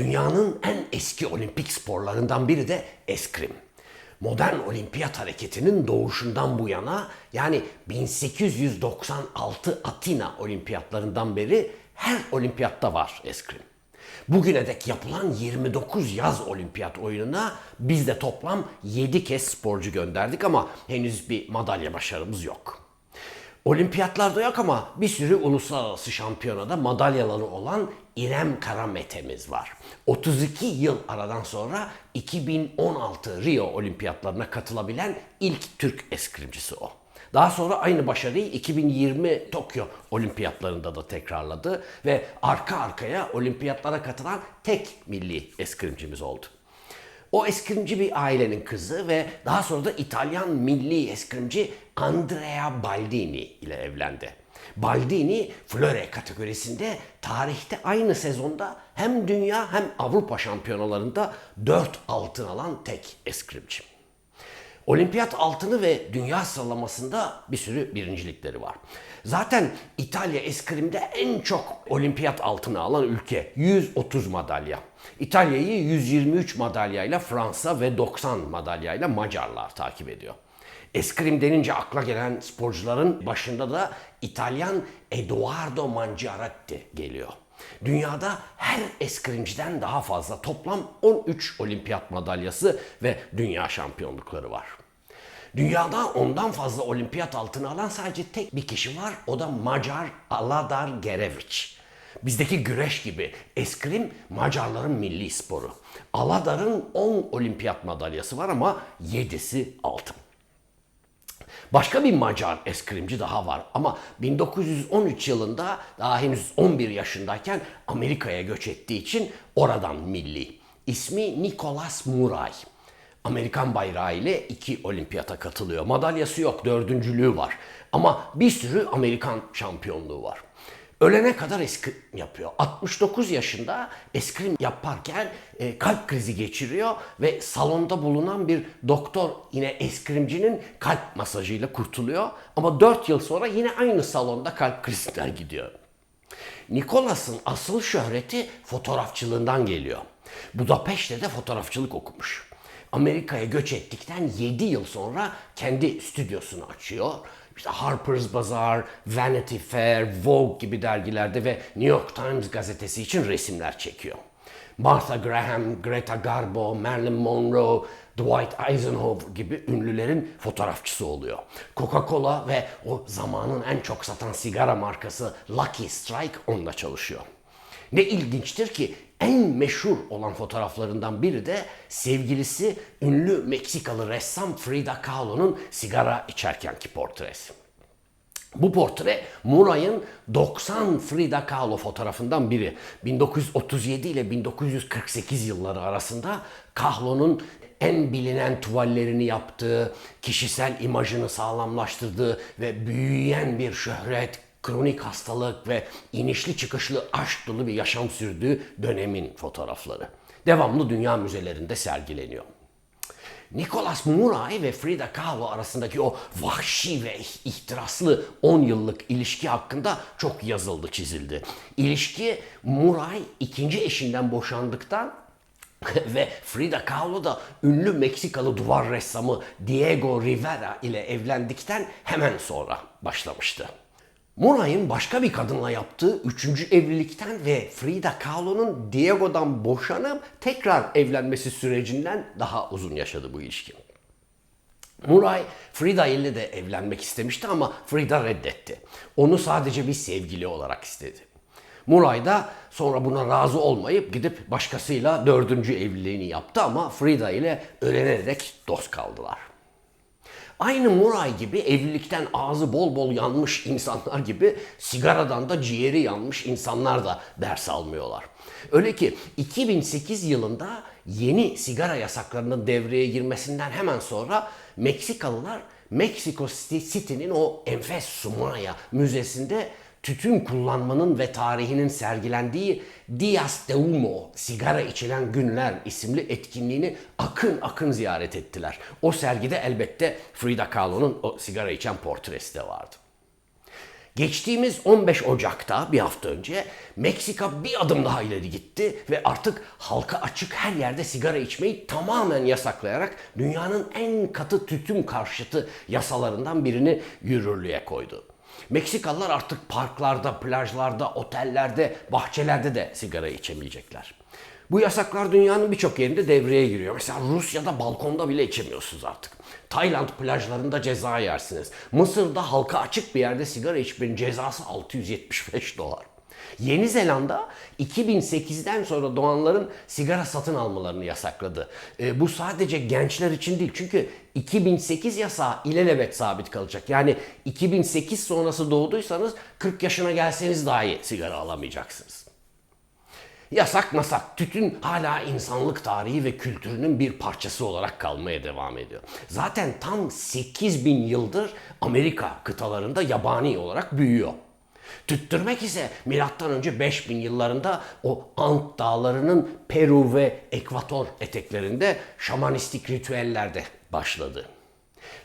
Dünyanın en eski olimpik sporlarından biri de eskrim. Modern olimpiyat hareketinin doğuşundan bu yana yani 1896 Atina olimpiyatlarından beri her olimpiyatta var eskrim. Bugüne dek yapılan 29 yaz olimpiyat oyununa biz de toplam 7 kez sporcu gönderdik ama henüz bir madalya başarımız yok. Olimpiyatlarda yok ama bir sürü uluslararası şampiyonada madalyaları olan İrem Karamete'miz var. 32 yıl aradan sonra 2016 Rio Olimpiyatlarına katılabilen ilk Türk eskrimcisi o. Daha sonra aynı başarıyı 2020 Tokyo Olimpiyatlarında da tekrarladı ve arka arkaya olimpiyatlara katılan tek milli eskrimcimiz oldu. O eskrimci bir ailenin kızı ve daha sonra da İtalyan milli eskrimci Andrea Baldini ile evlendi. Baldini Flore kategorisinde tarihte aynı sezonda hem dünya hem Avrupa şampiyonalarında 4 altın alan tek eskrimci. Olimpiyat altını ve dünya sıralamasında bir sürü birincilikleri var. Zaten İtalya eskrimde en çok olimpiyat altını alan ülke. 130 madalya. İtalya'yı 123 madalyayla Fransa ve 90 madalyayla Macarlar takip ediyor. Eskrim denince akla gelen sporcuların başında da İtalyan Edoardo Mangiaratti geliyor. Dünyada her eskrimciden daha fazla toplam 13 olimpiyat madalyası ve dünya şampiyonlukları var. Dünyada ondan fazla olimpiyat altını alan sadece tek bir kişi var. O da Macar Aladar Gerevic. Bizdeki güreş gibi eskrim Macarların milli sporu. Aladar'ın 10 olimpiyat madalyası var ama 7'si altın. Başka bir Macar eskrimci daha var ama 1913 yılında daha henüz 11 yaşındayken Amerika'ya göç ettiği için oradan milli. İsmi Nicolas Muray. Amerikan bayrağı ile iki olimpiyata katılıyor. Madalyası yok, dördüncülüğü var. Ama bir sürü Amerikan şampiyonluğu var. Ölene kadar eskrim yapıyor. 69 yaşında eskrim yaparken e, kalp krizi geçiriyor ve salonda bulunan bir doktor yine eskrimcinin kalp masajıyla kurtuluyor. Ama 4 yıl sonra yine aynı salonda kalp krizinden gidiyor. Nikolas'ın asıl şöhreti fotoğrafçılığından geliyor. Budapeşte fotoğrafçılık okumuş. Amerika'ya göç ettikten 7 yıl sonra kendi stüdyosunu açıyor. İşte Harper's Bazaar, Vanity Fair, Vogue gibi dergilerde ve New York Times gazetesi için resimler çekiyor. Martha Graham, Greta Garbo, Marilyn Monroe, Dwight Eisenhower gibi ünlülerin fotoğrafçısı oluyor. Coca-Cola ve o zamanın en çok satan sigara markası Lucky Strike onunla çalışıyor. Ne ilginçtir ki en meşhur olan fotoğraflarından biri de sevgilisi ünlü Meksikalı ressam Frida Kahlo'nun sigara içerkenki portresi. Bu portre Muray'ın 90 Frida Kahlo fotoğrafından biri. 1937 ile 1948 yılları arasında Kahlo'nun en bilinen tuvallerini yaptığı, kişisel imajını sağlamlaştırdığı ve büyüyen bir şöhret, kronik hastalık ve inişli çıkışlı aşk dolu bir yaşam sürdüğü dönemin fotoğrafları. Devamlı dünya müzelerinde sergileniyor. Nicholas Muray ve Frida Kahlo arasındaki o vahşi ve ihtiraslı 10 yıllık ilişki hakkında çok yazıldı, çizildi. İlişki Muray ikinci eşinden boşandıktan ve Frida Kahlo da ünlü Meksikalı duvar ressamı Diego Rivera ile evlendikten hemen sonra başlamıştı. Muray'ın başka bir kadınla yaptığı üçüncü evlilikten ve Frida Kahlo'nun Diego'dan boşanıp tekrar evlenmesi sürecinden daha uzun yaşadı bu ilişki. Muray Frida ile de evlenmek istemişti ama Frida reddetti. Onu sadece bir sevgili olarak istedi. Muray da sonra buna razı olmayıp gidip başkasıyla dördüncü evliliğini yaptı ama Frida ile ölene dek dost kaldılar. Aynı Muray gibi evlilikten ağzı bol bol yanmış insanlar gibi sigaradan da ciğeri yanmış insanlar da ders almıyorlar. Öyle ki 2008 yılında yeni sigara yasaklarının devreye girmesinden hemen sonra Meksikalılar Mexico City'nin o enfes Sumaya Müzesi'nde tütün kullanmanın ve tarihinin sergilendiği Dias de Humo, sigara içilen günler isimli etkinliğini akın akın ziyaret ettiler. O sergide elbette Frida Kahlo'nun o sigara içen portresi de vardı. Geçtiğimiz 15 Ocak'ta bir hafta önce Meksika bir adım daha ileri gitti ve artık halka açık her yerde sigara içmeyi tamamen yasaklayarak dünyanın en katı tütün karşıtı yasalarından birini yürürlüğe koydu. Meksikalılar artık parklarda, plajlarda, otellerde, bahçelerde de sigara içemeyecekler. Bu yasaklar dünyanın birçok yerinde devreye giriyor. Mesela Rusya'da balkonda bile içemiyorsunuz artık. Tayland plajlarında ceza yersiniz. Mısır'da halka açık bir yerde sigara içmenin cezası 675 dolar. Yeni Zelanda 2008'den sonra doğanların sigara satın almalarını yasakladı. E, bu sadece gençler için değil çünkü 2008 yasağı ilelebet sabit kalacak. Yani 2008 sonrası doğduysanız 40 yaşına gelseniz dahi sigara alamayacaksınız. Yasak masak, tütün hala insanlık tarihi ve kültürünün bir parçası olarak kalmaya devam ediyor. Zaten tam 8000 yıldır Amerika kıtalarında yabani olarak büyüyor. Tüttürmek ise milattan önce 5000 yıllarında o Ant dağlarının Peru ve Ekvator eteklerinde şamanistik ritüellerde başladı.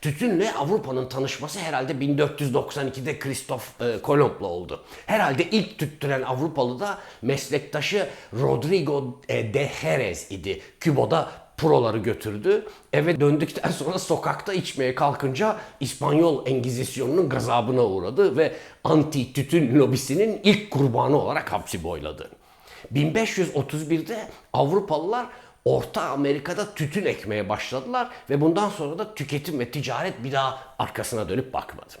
Tütünle Avrupa'nın tanışması herhalde 1492'de Kristof e, Kolomb'la oldu. Herhalde ilk tüttüren Avrupalı da meslektaşı Rodrigo e, de Jerez idi. Kübo'da proları götürdü. Eve döndükten sonra sokakta içmeye kalkınca İspanyol Engizisyonunun gazabına uğradı ve anti tütün lobisinin ilk kurbanı olarak hapsi boyladı. 1531'de Avrupalılar Orta Amerika'da tütün ekmeye başladılar ve bundan sonra da tüketim ve ticaret bir daha arkasına dönüp bakmadı.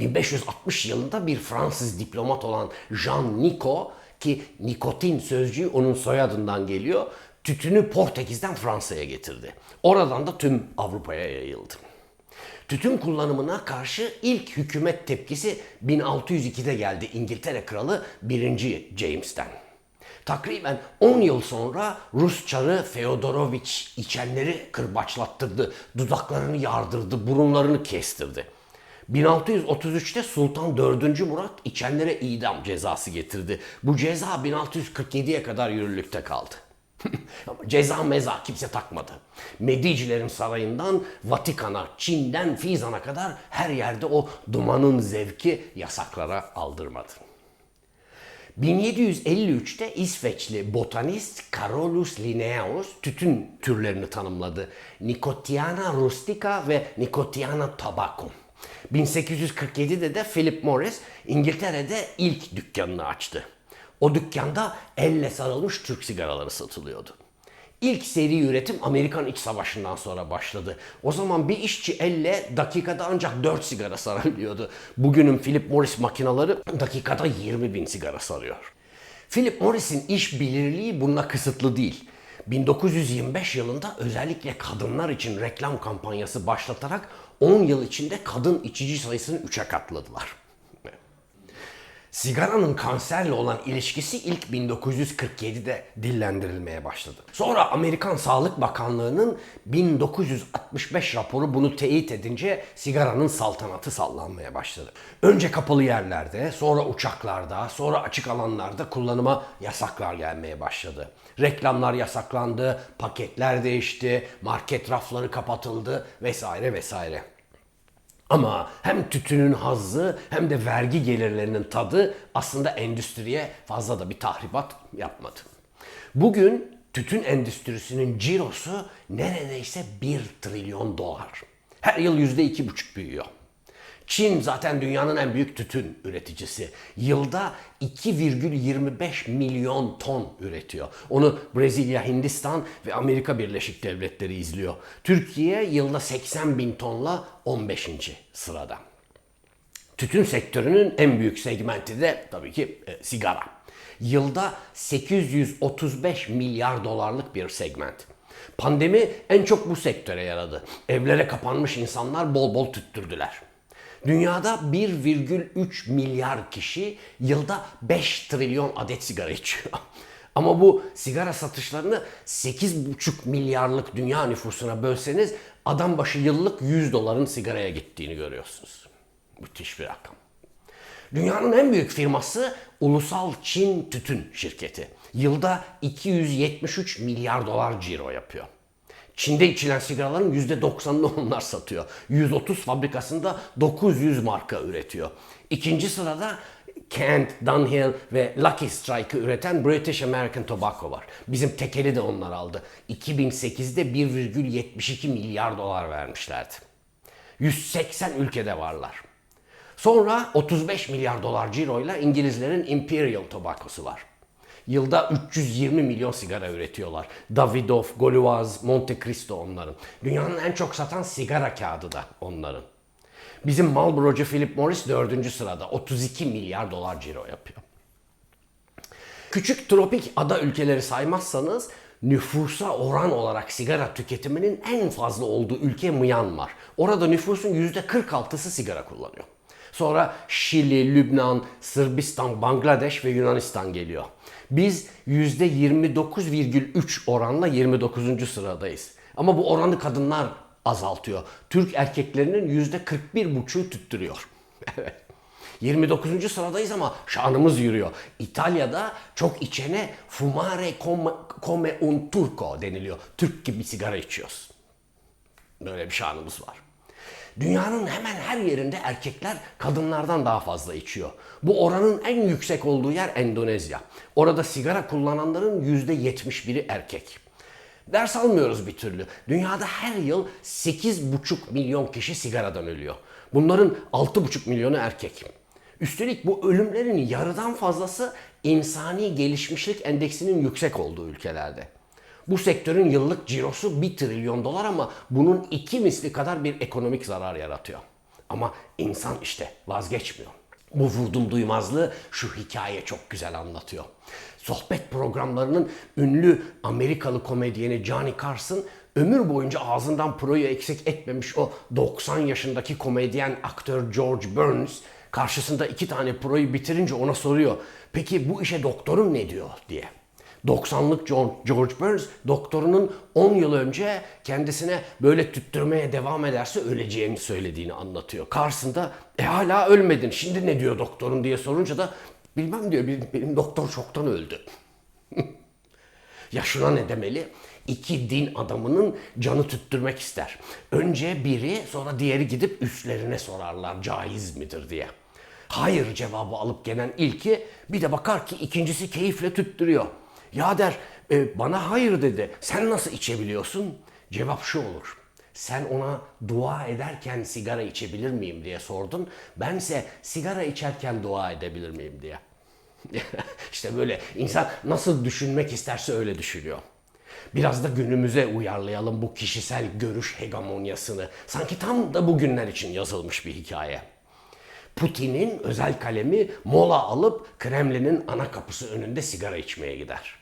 1560 yılında bir Fransız diplomat olan Jean Nicot ki nikotin sözcüğü onun soyadından geliyor. Tütünü Portekiz'den Fransa'ya getirdi. Oradan da tüm Avrupa'ya yayıldı. Tütün kullanımına karşı ilk hükümet tepkisi 1602'de geldi İngiltere Kralı 1. James'ten. Takriben 10 yıl sonra Rus çarı Feodorovich içenleri kırbaçlattırdı, dudaklarını yardırdı, burunlarını kestirdi. 1633'te Sultan 4. Murat içenlere idam cezası getirdi. Bu ceza 1647'ye kadar yürürlükte kaldı. Ama ceza meza kimse takmadı. Medicilerin sarayından Vatikan'a, Çin'den Fizan'a kadar her yerde o dumanın zevki yasaklara aldırmadı. 1753'te İsveçli botanist Carolus Linnaeus tütün türlerini tanımladı. Nicotiana rustica ve Nicotiana tobacco. 1847'de de Philip Morris İngiltere'de ilk dükkanını açtı. O dükkanda elle sarılmış Türk sigaraları satılıyordu. İlk seri üretim Amerikan İç Savaşı'ndan sonra başladı. O zaman bir işçi elle dakikada ancak 4 sigara sarabiliyordu. Bugünün Philip Morris makinaları dakikada 20 bin sigara sarıyor. Philip Morris'in iş bilirliği bununla kısıtlı değil. 1925 yılında özellikle kadınlar için reklam kampanyası başlatarak 10 yıl içinde kadın içici sayısını 3'e katladılar. Sigaranın kanserle olan ilişkisi ilk 1947'de dillendirilmeye başladı. Sonra Amerikan Sağlık Bakanlığı'nın 1965 raporu bunu teyit edince sigaranın saltanatı sallanmaya başladı. Önce kapalı yerlerde, sonra uçaklarda, sonra açık alanlarda kullanıma yasaklar gelmeye başladı. Reklamlar yasaklandı, paketler değişti, market rafları kapatıldı vesaire vesaire. Ama hem tütünün hazzı hem de vergi gelirlerinin tadı aslında endüstriye fazla da bir tahribat yapmadı. Bugün tütün endüstrisinin cirosu neredeyse 1 trilyon dolar. Her yıl %2,5 büyüyor. Çin zaten dünyanın en büyük tütün üreticisi. Yılda 2,25 milyon ton üretiyor. Onu Brezilya, Hindistan ve Amerika Birleşik Devletleri izliyor. Türkiye yılda 80 bin tonla 15. sırada. Tütün sektörünün en büyük segmenti de tabii ki e, sigara. Yılda 835 milyar dolarlık bir segment. Pandemi en çok bu sektöre yaradı. Evlere kapanmış insanlar bol bol tüttürdüler. Dünyada 1,3 milyar kişi yılda 5 trilyon adet sigara içiyor. Ama bu sigara satışlarını 8,5 milyarlık dünya nüfusuna bölseniz adam başı yıllık 100 doların sigaraya gittiğini görüyorsunuz. Müthiş bir rakam. Dünyanın en büyük firması Ulusal Çin Tütün Şirketi. Yılda 273 milyar dolar ciro yapıyor. Çin'de içilen sigaraların %90'ını onlar satıyor. 130 fabrikasında 900 marka üretiyor. İkinci sırada Kent, Dunhill ve Lucky Strike'ı üreten British American Tobacco var. Bizim tekeli de onlar aldı. 2008'de 1,72 milyar dolar vermişlerdi. 180 ülkede varlar. Sonra 35 milyar dolar ciroyla İngilizlerin Imperial Tobacco'su var. Yılda 320 milyon sigara üretiyorlar. Davidoff, Gauloise, Monte Cristo onların. Dünyanın en çok satan sigara kağıdı da onların. Bizim Marlboro'cu Philip Morris 4. sırada 32 milyar dolar ciro yapıyor. Küçük tropik ada ülkeleri saymazsanız nüfusa oran olarak sigara tüketiminin en fazla olduğu ülke Myanmar. Orada nüfusun %46'sı sigara kullanıyor. Sonra Şili, Lübnan, Sırbistan, Bangladeş ve Yunanistan geliyor. Biz %29,3 oranla 29. sıradayız. Ama bu oranı kadınlar azaltıyor. Türk erkeklerinin %41,5'u tüttürüyor. Evet. 29. sıradayız ama şanımız yürüyor. İtalya'da çok içene fumare come, come un turco deniliyor. Türk gibi sigara içiyoruz. Böyle bir şanımız var. Dünyanın hemen her yerinde erkekler kadınlardan daha fazla içiyor. Bu oranın en yüksek olduğu yer Endonezya. Orada sigara kullananların %71'i erkek. Ders almıyoruz bir türlü. Dünyada her yıl 8,5 milyon kişi sigaradan ölüyor. Bunların 6,5 milyonu erkek. Üstelik bu ölümlerin yarıdan fazlası insani gelişmişlik endeksinin yüksek olduğu ülkelerde. Bu sektörün yıllık cirosu 1 trilyon dolar ama bunun iki misli kadar bir ekonomik zarar yaratıyor. Ama insan işte vazgeçmiyor. Bu vurdum duymazlığı şu hikaye çok güzel anlatıyor. Sohbet programlarının ünlü Amerikalı komedyeni Johnny Carson ömür boyunca ağzından proyu eksik etmemiş o 90 yaşındaki komedyen aktör George Burns karşısında iki tane proyu bitirince ona soruyor. Peki bu işe doktorun ne diyor diye. 90'lık John, George Burns doktorunun 10 yıl önce kendisine böyle tüttürmeye devam ederse öleceğini söylediğini anlatıyor. Carson da e hala ölmedin şimdi ne diyor doktorun diye sorunca da bilmem diyor benim, benim doktor çoktan öldü. ya şuna ne demeli? İki din adamının canı tüttürmek ister. Önce biri sonra diğeri gidip üstlerine sorarlar caiz midir diye. Hayır cevabı alıp gelen ilki bir de bakar ki ikincisi keyifle tüttürüyor. Ya der "E, bana hayır dedi. Sen nasıl içebiliyorsun? Cevap şu olur. Sen ona dua ederken sigara içebilir miyim diye sordun. Bense sigara içerken dua edebilir miyim diye. işte böyle insan nasıl düşünmek isterse öyle düşünüyor. Biraz da günümüze uyarlayalım bu kişisel görüş hegemonyasını. Sanki tam da bugünler için yazılmış bir hikaye. Putin'in özel kalemi mola alıp Kremlin'in ana kapısı önünde sigara içmeye gider.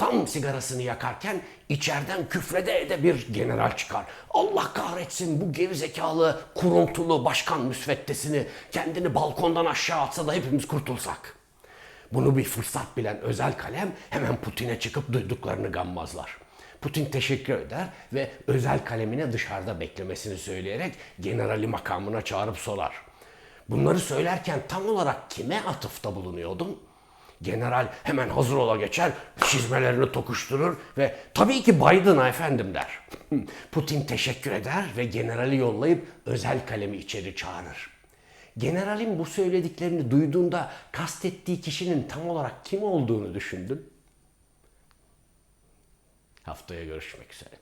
Tam sigarasını yakarken içeriden küfrede ede bir general çıkar. Allah kahretsin bu gerizekalı, kuruntulu başkan müsveddesini kendini balkondan aşağı atsa da hepimiz kurtulsak. Bunu bir fırsat bilen özel kalem hemen Putin'e çıkıp duyduklarını gammazlar. Putin teşekkür eder ve özel kalemine dışarıda beklemesini söyleyerek generali makamına çağırıp sorar. Bunları söylerken tam olarak kime atıfta bulunuyordun? General hemen hazır ola geçer, çizmelerini tokuşturur ve tabii ki Biden'a efendim der. Putin teşekkür eder ve generali yollayıp özel kalemi içeri çağırır. Generalin bu söylediklerini duyduğunda kastettiği kişinin tam olarak kim olduğunu düşündün. Haftaya görüşmek üzere.